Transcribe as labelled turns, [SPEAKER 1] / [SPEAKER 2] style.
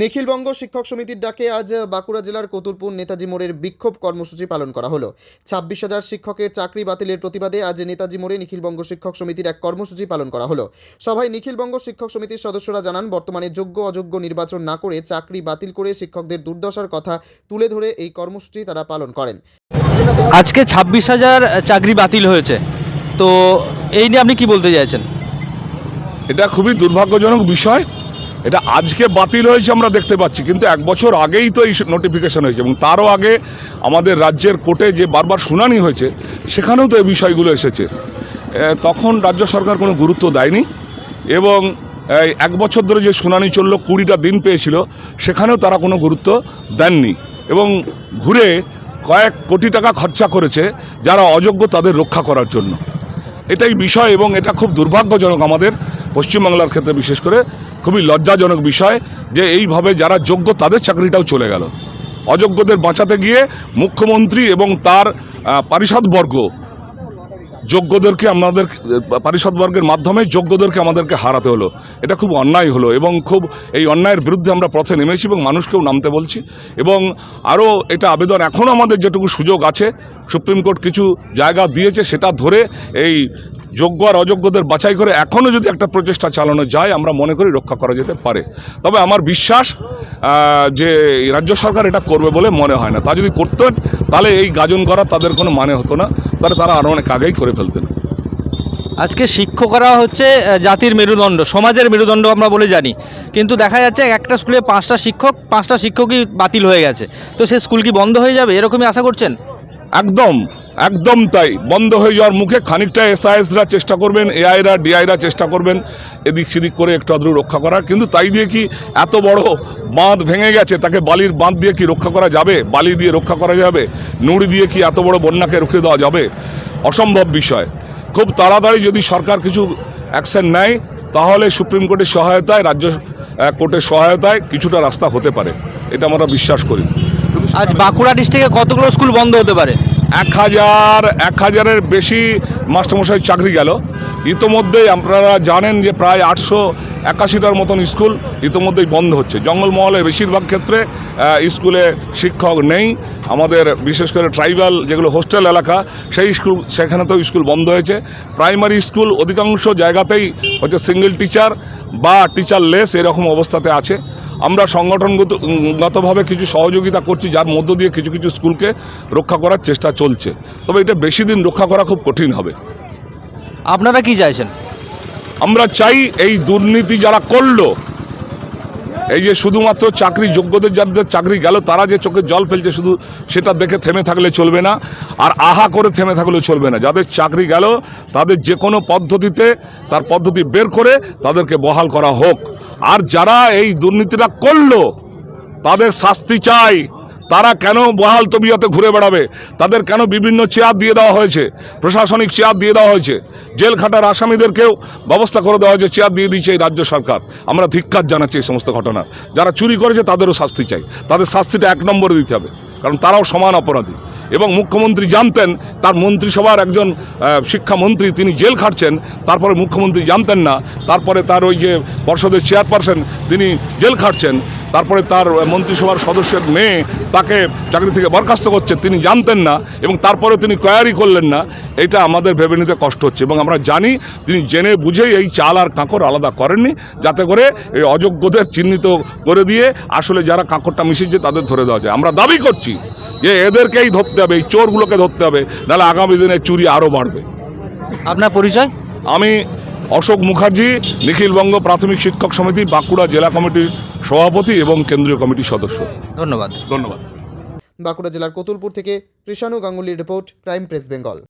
[SPEAKER 1] নিখিলবঙ্গ শিক্ষক সমিতির ডাকে আজ বাঁকুড়া জেলার কতুলপুর নেতাজি মোড়ের বিক্ষোভ কর্মসূচি পালন করা হলো। ছাব্বিশ হাজার শিক্ষকের চাকরি বাতিলের প্রতিবাদে আজ নেতাজি মোড়ে নিখিলবঙ্গ শিক্ষক সমিতির এক কর্মসূচি পালন করা হলো। সভায় নিখিলবঙ্গ শিক্ষক সমিতির সদস্যরা জানান বর্তমানে যোগ্য অযোগ্য নির্বাচন না করে চাকরি বাতিল করে শিক্ষকদের দুর্দশার কথা তুলে ধরে এই কর্মসূচি তারা পালন করেন।
[SPEAKER 2] আজকে ছাব্বিশ হাজার চাকরি বাতিল হয়েছে। তো এই নিয়ে আপনি কি বলতে চাইছেন?
[SPEAKER 3] এটা খুবই দুর্ভাগ্যজনক বিষয়। এটা আজকে বাতিল হয়েছে আমরা দেখতে পাচ্ছি, কিন্তু এক বছর আগেই তো এই নোটিফিকেশন হয়েছে এবং তারও আগে আমাদের রাজ্যের কোর্টে যে বারবার শুনানি হয়েছে, সেখানেও তো এই বিষয়গুলো এসেছে। তখন রাজ্য সরকার কোনো গুরুত্ব দেয়নি এবং এক বছর ধরে যে শুনানি চলল, কুড়িটা দিন পেয়েছিল, সেখানেও তারা কোনো গুরুত্ব দেননি এবং ঘুরে কয়েক কোটি টাকা খরচা করেছে যারা অযোগ্য তাদের রক্ষা করার জন্য। এটাই বিষয় এবং এটা খুব দুর্ভাগ্যজনক আমাদের। পশ্চিমবাংলার ক্ষেত্রে বিশেষ করে খুবই লজ্জাজনক বিষয় যে এইভাবে যারা যোগ্য তাদের চাকরিটাও চলে গেল। অযোগ্যদের বাঁচাতে গিয়ে মুখ্যমন্ত্রী এবং তার পারিষদবর্গ যোগ্যদেরকে আমাদের, পারিষদবর্গের মাধ্যমে যোগ্যদেরকে আমাদেরকে হারাতে হলো। এটা খুব অন্যায় হলো এবং খুব এই অন্যায়ের বিরুদ্ধে আমরা পথে নেমেছি এবং মানুষকেও নামতে বলছি এবং আরও এটা আবেদন এখনও আমাদের যেটুকু সুযোগ আছে, সুপ্রিম কোর্ট কিছু জায়গা দিয়েছে সেটা ধরে এই যোগ্য আর অযোগ্যদের বাছাই করে এখনও যদি একটা প্রচেষ্টা চালানো যায় আমরা মনে করি রক্ষা করা যেতে পারে। তবে আমার বিশ্বাস যে রাজ্য সরকার এটা করবে বলে মনে হয় না। তা যদি করতেন তাহলে এই গাজন করা তাদের কোনো মানে হতো না। তাহলে তারা আরও অনেক আগেই করে ফেলতেন।
[SPEAKER 2] আজকে শিক্ষকরা হচ্ছে জাতির মেরুদণ্ড সমাজের মেরুদণ্ড আমরা বলে জানি। কিন্তু দেখা যাচ্ছে একটা স্কুলে পাঁচটা শিক্ষক পাঁচটা শিক্ষকই বাতিল হয়ে গেছে। তো সে স্কুল কি বন্ধ হয়ে যাবে? এরকমই আশা করছেন?
[SPEAKER 3] একদম। একদম তাই। বন্ধ হয়ে যাওয়ার মুখে খানিকটা এসআইএসরা চেষ্টা করবেন এআইরা ডিআইরা চেষ্টা করবেন, এদিক সেদিক করে একটু আদ্র রক্ষা করার। কিন্তু তাই দিয়ে কি এত বড় বাঁধ ভেঙে গেছে, তাকে বালির বাঁধ দিয়ে কি রক্ষা করা যাবে? বালি দিয়ে রক্ষা করা যাবে? নুড়ি দিয়ে কি এত বড় বন্যাকে রুখে দেওয়া যাবে? অসম্ভব বিষয়। খুব তাড়াতাড়ি যদি সরকার কিছু অ্যাকশন নেয়, তাহলে সুপ্রিম কোর্টের সহায়তায়, রাজ্য কোর্টের সহায়তায় কিছুটা রাস্তা হতে পারে। এটা আমরা বিশ্বাস করি।
[SPEAKER 2] আজ বাঁকুড়া ডিস্ট্রিক্টে কতগুলো স্কুল বন্ধ হতে পারে?
[SPEAKER 3] এক হাজার, এক হাজারের বেশি মাস্টারমশাই চাকরি গেল। ইতোমধ্যেই আপনারা জানেন যে প্রায় আটশো একাশিটার মতন স্কুল ইতোমধ্যেই বন্ধ হচ্ছে। জঙ্গলমহলে বেশিরভাগ ক্ষেত্রে স্কুলে শিক্ষক নেই। আমাদের বিশেষ করে ট্রাইবাল যেগুলো হোস্টেল এলাকা, সেই স্কুল সেখানে তো স্কুল বন্ধ হয়েছে। প্রাইমারি স্কুল অধিকাংশ জায়গাতেই হচ্ছে সিঙ্গেল টিচার বা টিচার লেস এরকম অবস্থাতে আছে। আমরা সংগঠনগতভাবে কিছু সহযোগিতা করছি যার মধ্য দিয়ে কিছু কিছু স্কুলকে রক্ষা করার চেষ্টা চলছে। তবে এটা বেশি দিন রক্ষা করা খুব কঠিন হবে।
[SPEAKER 2] আপনারা কি চাইছেন?
[SPEAKER 3] আমরা চাই এই দুর্নীতি যারা করল এই যে শুধুমাত্র চাকরি যোগ্যদের যাদের চাকরি গেল, তারা যে চোখে জল ফেলছে শুধু সেটা দেখে থেমে থাকলে চলবে না, আর আহা করে থেমে থাকলে চলবে না। যাদের চাকরি গেল, তাদের যে কোনো পদ্ধতিতে, তার পদ্ধতি বের করে তাদেরকে বহাল করা হোক। আর যারা এই দুর্নীতিটা করল, তাদের শাস্তি চাই। তারা কেন বহাল তবিয়তে ঘুরে বেড়াবে? তাদের কেন বিভিন্ন চেয়ার দিয়ে দেওয়া হয়েছে? প্রশাসনিক চেয়ার দিয়ে দেওয়া হয়েছে। জেল খাটার আসামিদেরকেও ব্যবস্থা করে দেওয়া হয়েছে, চেয়ার দিয়ে দিচ্ছে এই রাজ্য সরকার। আমরা ধিক্কার জানাচ্ছি এই সমস্ত ঘটনার যারা চুরি করেছে, তাদেরও শাস্তি চাই। তাদের শাস্তিটা এক নম্বরে দিতে হবে। কারণ তারাও সমান অপরাধী। এবং মুখ্যমন্ত্রী জানতেন, তার মন্ত্রিসভার একজন শিক্ষামন্ত্রী তিনি জেল খাটছেন, তারপরে মুখ্যমন্ত্রী জানতেন না, তারপরে তার ওই যে পর্ষদের চেয়ারপারসন তিনি জেল খাটছেন। তারপরে তার মন্ত্রিসভার সদস্যের মেয়ে তাকে চাকরি থেকে বরখাস্ত করছে তিনি জানতেন না এবং তারপরে তিনি কোয়ারি করলেন না। এটা আমাদের ভেবে নিতে কষ্ট হচ্ছে এবং আমরা জানি তিনি জেনে বুঝেই এই চাল আর কাঁকড় আলাদা করেননি। যাতে করে এই অযোগ্যদের চিহ্নিত করে দিয়ে আসলে যারা কাঁকড়টা মিশিয়েছে তাদের ধরে দেওয়া যায়। আমরা দাবি করছি যে এদেরকেই ধরতে হবে এই চোরগুলোকে ধরতে হবে নাহলে আগামী দিনে চুরি আরও বাড়বে।
[SPEAKER 2] আপনার পরিচয়?
[SPEAKER 3] আমি অশোক মুখার্জি নিখিলবঙ্গ প্রাথমিক শিক্ষক সমিতি বাঁকুড়া জেলা কমিটির সভাপতি এবং কেন্দ্রীয় কমিটির সদস্য।
[SPEAKER 2] ধন্যবাদ।
[SPEAKER 3] ধন্যবাদ।
[SPEAKER 1] বাঁকুড়া জেলার কতুলপুর থেকে কৃষাণু গাঙ্গুলির রিপোর্ট ক্রাইম প্রেস বেঙ্গল।